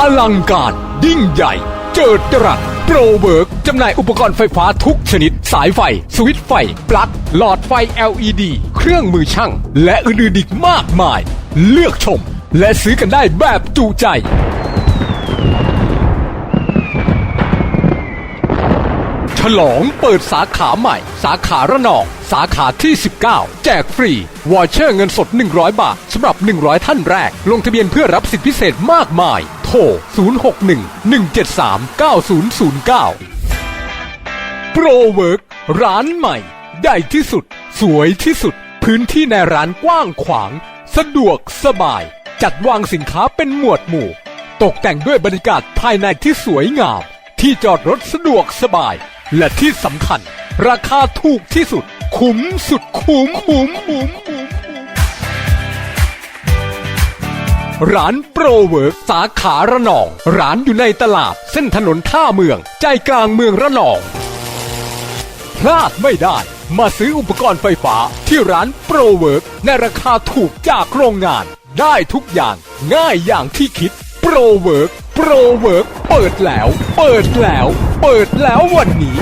อลังการยิ่งใหญ่ เจิดจรัสโปรเบิร์กจำหน่ายอุปกรณ์ไฟฟ้าทุกชนิด สายไฟ สวิตช์ไฟ ปลั๊ก หลอดไฟ LED เครื่องมือช่าง และอื่นๆอีกมากมาย เลือกชม และซื้อกันได้แบบจูใจ ฉลองเปิดสาขาใหม่ สาขาระนอง สาขาที่ 19 แจกฟรี วอเชอร์เงินสด 100 บาทสำหรับ 100 ท่านแรก ลงทะเบียนเพื่อรับสิทธิพิเศษมากมาย โทร 061 173 9009 โปรเวิร์กร้านใหม่ ใหญ่ที่สุด สวยที่สุด พื้นที่ในร้านกว้างขวาง สะดวกสบาย จัดวางสินค้าเป็นหมวดหมู่ ตกแต่งด้วยบรรยากาศภายในที่สวยงาม ที่จอดรถสะดวกสบาย และที่สำคัญ ราคาถูกที่สุด คุ้มสุดคุ้มคุ้มคุ้มคุ้มคุ้มร้านโปรเวิร์กสาขาระนอง ร้านอยู่ในตลาด เส้นถนนท่าเมือง ใจกลางเมืองระนอง พลาดไม่ได้ มาซื้ออุปกรณ์ไฟฟ้าที่ร้านโปรเวิร์กในราคาถูกจากโรงงาน ได้ทุกอย่างง่ายอย่างที่คิดโปรเวิร์ก โปรเวิร์กเปิดแล้ว เปิดแล้ว เปิดแล้ววันนี้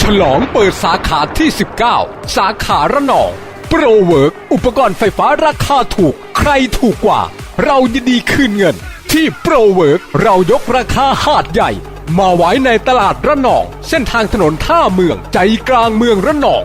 ฉลองเปิดสาขาที่ 19 สาขาระนองโปรเวิร์กอุปกรณ์ไฟฟ้าราคาถูก ใครถูกกว่า เรายินดีคืนเงิน ที่โปรเวิร์กเรายกราคาหาดใหญ่ มาไว้ในตลาดระนอง เส้นทางถนนท่าเมืองใจกลางเมืองระนอง